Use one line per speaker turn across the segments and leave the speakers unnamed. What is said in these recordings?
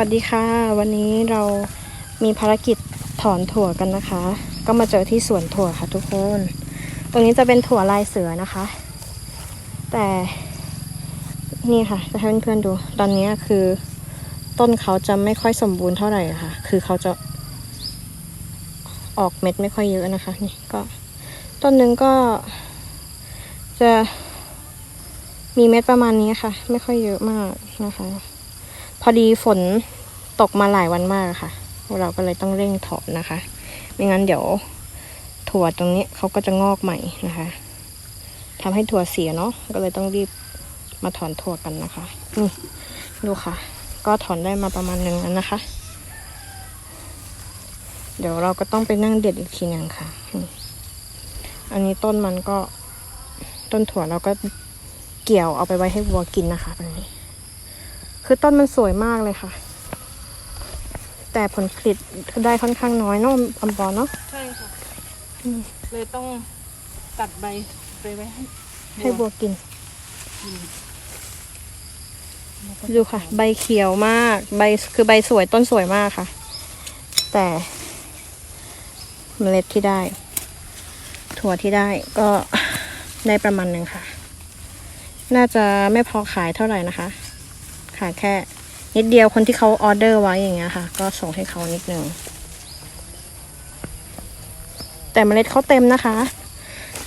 สวัสดีค่ะ วันนี้เรามีภารกิจถอนถั่วกันนะคะ ก็มาเจอที่สวนถั่วค่ะทุกคน ตรงนี้จะเป็นถั่วลายเสือนะคะ แต่นี่ค่ะ จะให้เพื่อนๆดู ตอนนี้คือต้นเขาจะไม่ค่อยสมบูรณ์เท่าไหร่ค่ะ คือเขาจะออกเม็ดไม่ค่อยเยอะนะคะ นี่ก็ต้นหนึ่งก็จะมีเม็ดประมาณนี้ค่ะ ไม่ค่อยเยอะมากนะคะ อดีฝนตกมาหลายวันมากค่ะเราก็เลยต้องเร่งถอนนะคะ ไม่งั้นเดี๋ยวถั่วตรงนี้เขาก็จะงอกใหม่นะคะทำให้ถั่วเสียเนาะก็เลยต้องรีบมาถอนถั่วกันนะคะนี่ดูค่ะ ก็ถอนได้มาประมาณหนึ่งแล้วนะคะ เดี๋ยวเราก็ต้องไปนั่งเด็ดอีกทีหนึ่งค่ะ อันนี้ต้นมันก็ต้นถั่วเราก็เกี่ยวเอาไปไว้ให้วัวกินนะคะแบบนี้ คือต้นมันสวยมากเลยค่ะ แต่ผลผลิตได้ค่อนข้างน้อยเนาะอำปอเนาะ
ใช่ค่ะ
อืม
เลยต้องตัดใบไปไว้ให้
ให้วัวกินดูค่ะ ใบเขียวมาก ใบคือใบสวยต้นสวยมากค่ะ แต่เมล็ดที่ได้ ถั่วที่ได้ก็ ได้ประมาณหนึ่งค่ะ น่าจะไม่พอขายเท่าไหร่นะคะ ขายแค่นิดเดียวคนที่เขาออเดอร์ไว้อย่างเงี้ยค่ะ ก็ส่งให้เขานิดหนึ่งแต่เมล็ดเขาเต็มนะคะ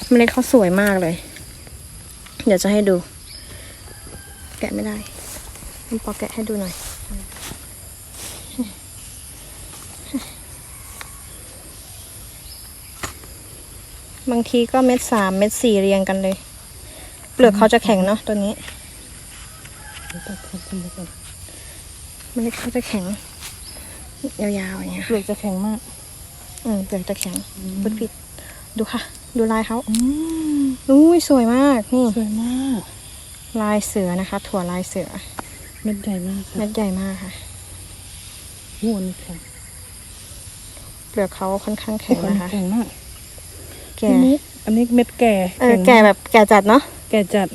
เมล็ดเขาสวยมากเลย เดี๋ยวจะให้ดู แกะไม่ได้คุณปอแกะให้ดูหน่อย บางทีก็เม็ดสามเม็ดสี่เรียงกันเลย เปลือกเขาจะแข็งเนาะตัวนี้
ตัดทิ้งไปก่อน
เมล็ดเขาจะแข็ง ยาวๆอย่างเงี้ย
เปลือกจะแข็งมาก
อืมเปลือกจะแข็งปิดปิดดูค่ะ ดูลายเขา
อืม
อุ้ยสวยมากนี่
สวยมาก
ลายเสือนะคะ ถั่วลายเสือ
เม็ดใหญ่มากค่ะ
เม็ดใหญ่มากค่ะ
หัวนี่แข็ง
เปลือกเขาค่อนข้างแข็งนะคะ
แข็งมาก
แก่
อันนี้อันนี้เม็ดแก่
เออแก่แบบแก่จัดเนาะ
แก่จัด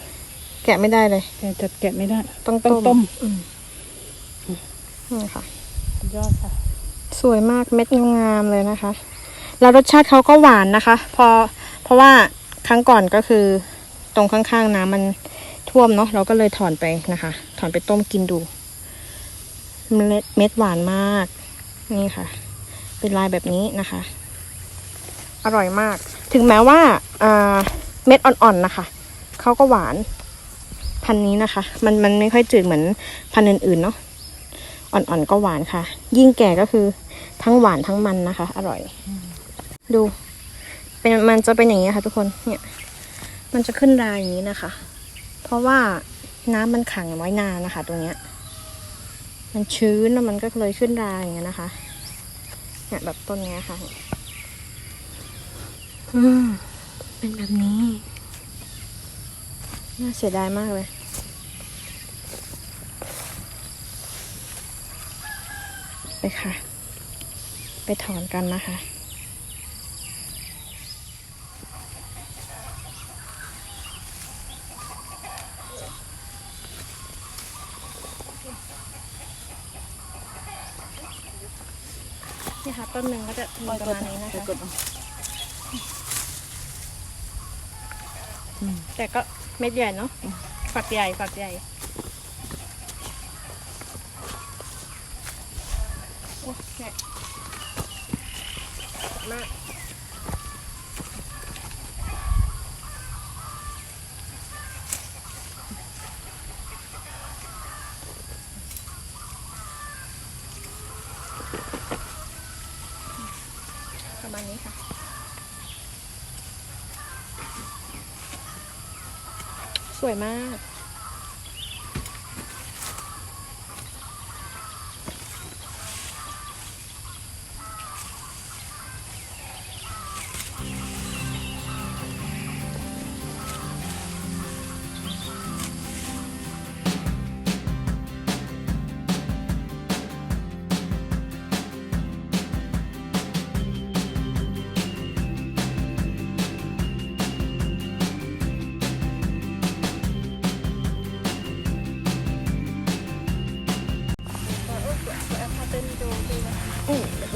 แกะไม่ได้เลย
แก่จัดแกะไม่ได้
ต้อง
ต้อง
ต้
ต้
ม
ม
อืมนี่ค่ะ
สุดยอดค่ะ
สวยมากเม็ดงามๆเลยนะคะ แล้วรสชาติเขาก็หวานนะคะ พอเพราะว่าครั้งก่อนก็คือ ตรงข้างๆน้ำมันท่วมเนาะเราก็เลยถอนไปนะคะ ถอนไปต้มกินดู เมล็ดเม็ดหวานมาก นี่ค่ะ เป็นลายแบบนี้นะคะ อร่อยมาก ถึงแม้ว่าอ่าเม็ดอ่อนๆนะคะเขาก็หวาน พันธุ์นี้นะคะ มันมันไม่ค่อยจืดเหมือนพันธุ์อื่นๆเนาะอ่อนๆก็หวานค่ะ ยิ่งแก่ก็คือทั้งหวานทั้งมันนะคะ อร่อย ดู เป็นมันจะเป็นอย่างนี้ค่ะ ทุกคนเนี่ย มันจะขึ้นรายอย่างนี้นะคะ เพราะว่าน้ำมันขังไว้นานนะคะ ตรงเนี้ย มันชื้นแล้วมันก็เลยขึ้นรายอย่างเงี้ยนะคะเนี่ยแบบต้นเนี้ยค่ะอืมเป็นแบบนี้ น่าเสียดายมากเลย ไปค่ะ ไปถอนกันนะคะนี่ค่ะต้นหนึ่งก็จะมีประมาณนี้นะคะแต่ก็เม็ดใหญ่เนาะฝักใหญ่ฝักใหญ่โอ้แกะมาก ประมาณนี้ค่ะ สวยมาก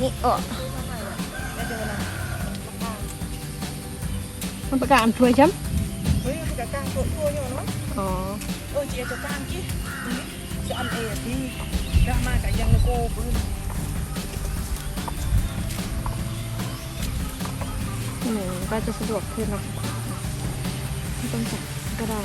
นี้เออมันประกาศถ้วยจ้
เฮ้ยมันจะกลางตัวตัวอยู่เนาะำ
อ๋อ
เออเจียจะกลางกี้จะอันเอที่ได้มากับยังโกบึ้ม
อืมก็จะสะดวกขึ้นเนาะไม่ต้องจับก็ได้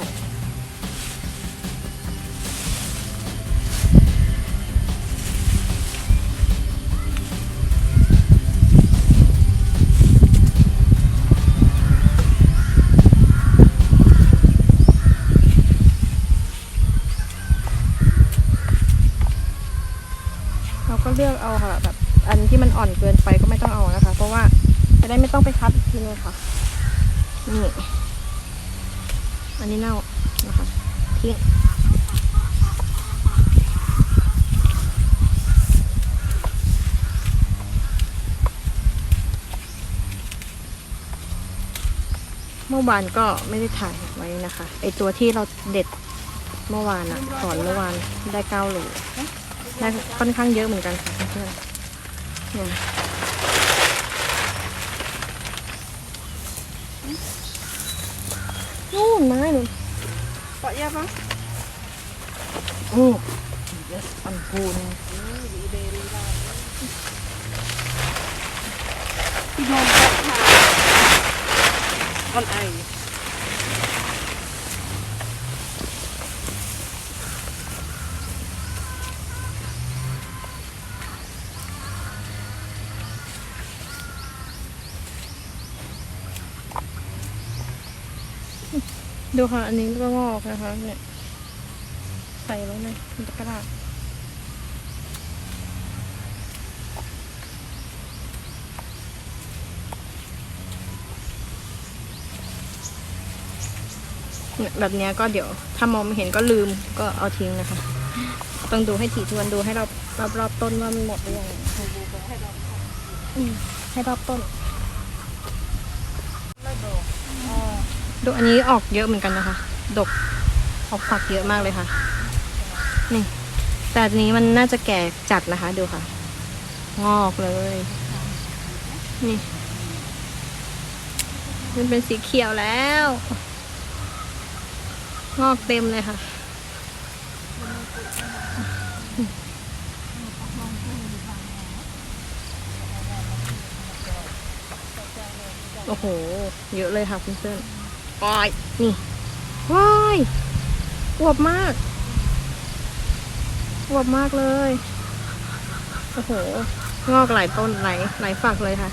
เลือกเอาค่ะ แบบอันที่มันอ่อนเกินไปก็ไม่ต้องเอานะคะ เพราะว่าจะได้ไม่ต้องไปคัดอีกทีนึงค่ะนี่อันนี้เน่านะคะทิ้งเมื่อวานก็ไม่ได้ถ่ายไว้นะคะไอตัวที่เราเด็ดเมื่อวานอะถอนเมื่อวานได้เก้าโล ได้ค่อนข้างเยอะเหมือนกันค่ะเพื่อนๆเนี่ยนู่นไม้นู่น
ปะยาปะ
โอ้
อันพูนพี่น้องก็ทานอันไอ
ดูค่ะ อันนี้ก็งอกนะคะ เนี่ย ใส่ไว้ในตะกร้าแบบเนี้ยก็เดี๋ยวถ้ามองไม่เห็นก็ลืมก็เอาทิ้งนะคะ ต้องดูให้ถี่ทวนดูให้รอบรอบรอบต้นว่ามันหมดหรือยังค่ะอืมให้รอบต้น ดูอันนี้ออกเยอะเหมือนกันนะคะ ดกออกฝักเยอะมากเลยค่ะ นี่ แต่อันนี้มันน่าจะแก่จัดนะคะดูค่ะ งอกเลย นี่ มันเป็นสีเขียวแล้ว งอกเต็มเลยค่ะ โอ้โห เยอะเลยค่ะเพื่อนๆ ว้ายนี่ว้ายอวบมากอวบมากเลย โอ้โห งอกหลายต้นหลายหลายฝักเลยค่ะ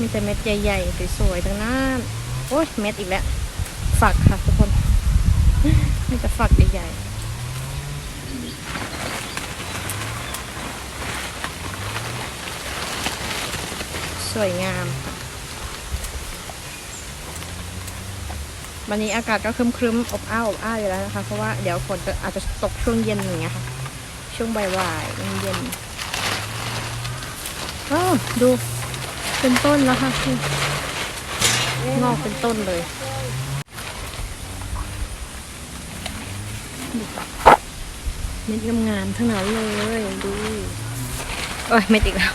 มีแต่เม็ดใหญ่ๆสวยๆทั้งนั้นโอ้ยเม็ดอีกแล้วฝักค่ะทุกคนมีแต่ฝักใหญ่ๆสวยงาม วันนี้อากาศก็ครึ้มๆอบอ้าวอบอ้าวอยู่แล้วนะคะ เพราะว่าเดี๋ยวฝนจะอาจจะตกช่วงเย็นอย่างเงี้ยค่ะ ช่วงบ่ายๆเย็นๆอ้าวดู เป็นต้นแล้วค่ะงอกเป็นต้นเลยเม็ดงามๆทั้งนั้นเลยดูโอ้ยเม็ดอีกแล้ว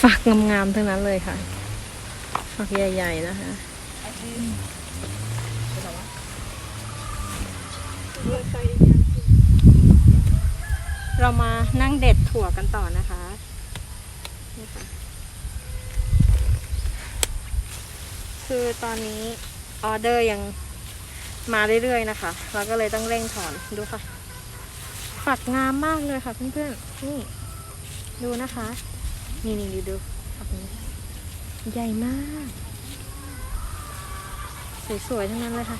ฝักงามๆทั้งนั้นเลยค่ะฝักใหญ่ๆนะคะเรามานั่งเด็ดถั่วกันต่อนะคะนี่ค่ะ คือตอนนี้ออเดอร์ยังมาเรื่อยๆนะคะ เราก็เลยต้องเร่งถอนดูค่ะ ฝักงามมากเลยค่ะเพื่อนๆ นี่ ดูนะคะ นี่นี่ดูดูฝักนี้ใหญ่มาก สวยๆ ทั้งนั้นเลยค่ะ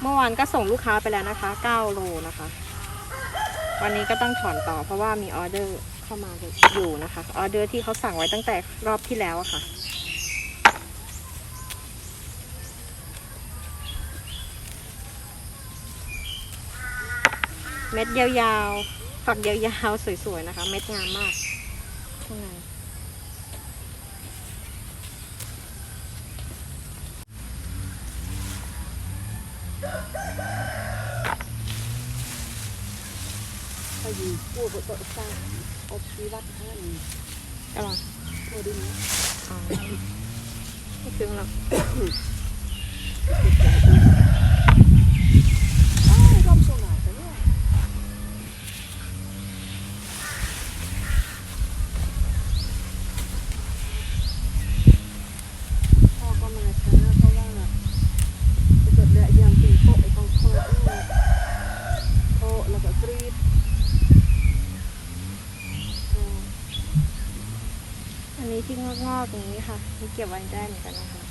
เมื่อวานก็ส่งลูกค้าไปแล้วนะคะ 9 โลนะคะ วันนี้ก็ต้องถอนต่อเพราะว่ามีออเดอร์เข้ามาอยู่นะคะ ออเดอร์ที่เขาสั่งไว้ตั้งแต่รอบที่แล้วอะค่ะ เม็ดยาวๆ ฝักยาวๆ สวยๆ นะคะ เม็ดงามมากข้างใน
เขาอยู่พวกตัวสร้างอบชีวัตท่าน
อร่อย
พอดีน
อ๋อไม่ถึงหรอก
อ้าวรอบโซนาแต่เนี่ยพ่อก็มาช้าเพราะว่าจะเกิดเรือยามตีโปะไอ้ของโคตรโปะแล้วก็กรีดอ๋อ
อันนี้ ที่งอกๆอย่างนี้ค่ะนี่เก็บไว้ได้เหมือนกันนะคะ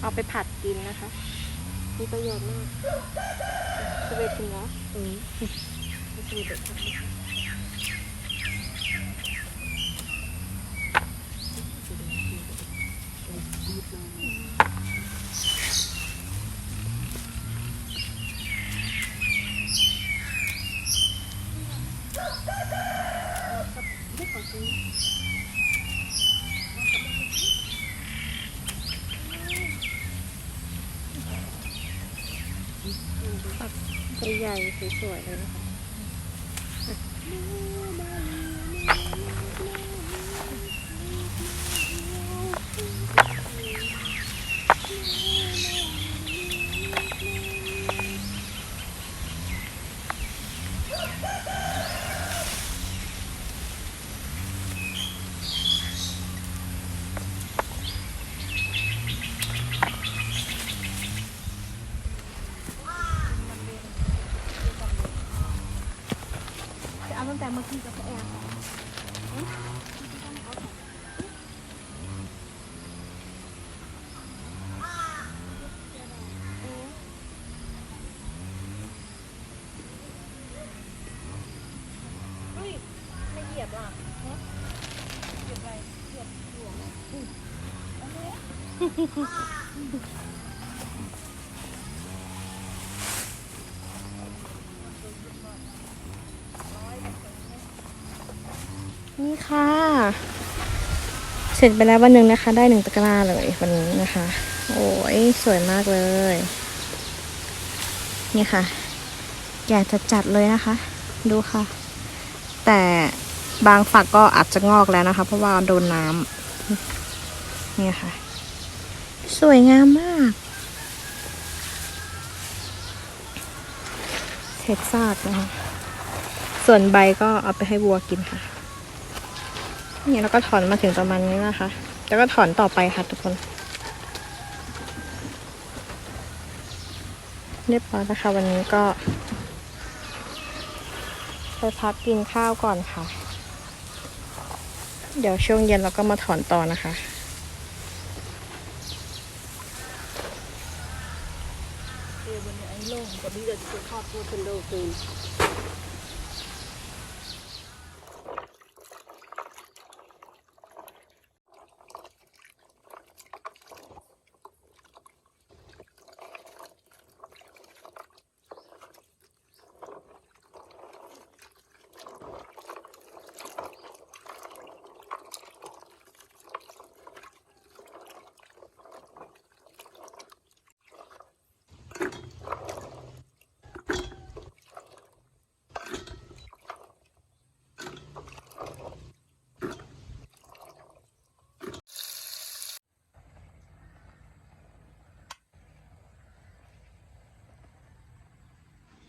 เอาไปผัดกินนะคะ มีประโยชน์มากสเวตินนะ
อืม
ไม่ใช่เหรอ เลยนะคะ จะเอาตั้งแต่เมื่อกี้กับแอนไม่เหยียบอะเหยียบอะไรเหยียบหัว นี่ค่ะ เสร็จไปแล้ววันหนึ่งนะคะ ได้หนึ่งตะกร้าเลยวันนี้นะคะ โอ้ยสวยมากเลย นี่ค่ะแก่จะจัดเลยนะคะ ดูค่ะ แต่บางฝักก็อาจจะงอกแล้วนะคะ เพราะว่าโดนน้ำนี่ค่ะ สวยงามมากเห็ดซากนะคะ ส่วนใบก็เอาไปให้วัวกินค่ะ นี่แล้วก็ถอนมาถึงประมาณนี้นะคะ แล้วก็ถอนต่อไปค่ะทุกคนเรียบร้อยนะคะวันนี้ก็ไปพักกินข้าวก่อนค่ะ เดี๋ยวช่วงเย็นเราก็มาถอนต่อนะคะ
เอวันนี้ ไอ้โล่งกับนี้จ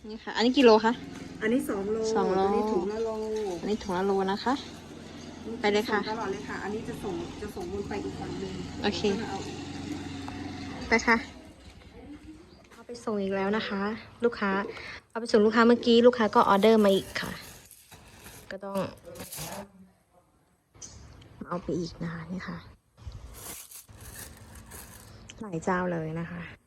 นโลเกิน
นี่ค่ะ อันนี้กิโลคะ
อันนี้สองโล
สองโล
อันนี้ถุงละโล
อันนี้ถุงละโลนะคะ ไปเลยค่ะ
ส่งตลอดเลยค่ะ อันนี้จะส่งจะส่งวนไปอีกฝั่งหนึ่ง
โอเค
แล้วก็า
ไปค่ะ เอาไปส่งอีกแล้วนะคะ ลูกค้า เอาไปส่งลูกค้าเมื่อกี้ลูกค้าก็ออเดอร์มาอีกค่ะ ก็ต้องเอาไปอีกนะคะนี่ค่ะ หลายเจ้าเลยนะคะ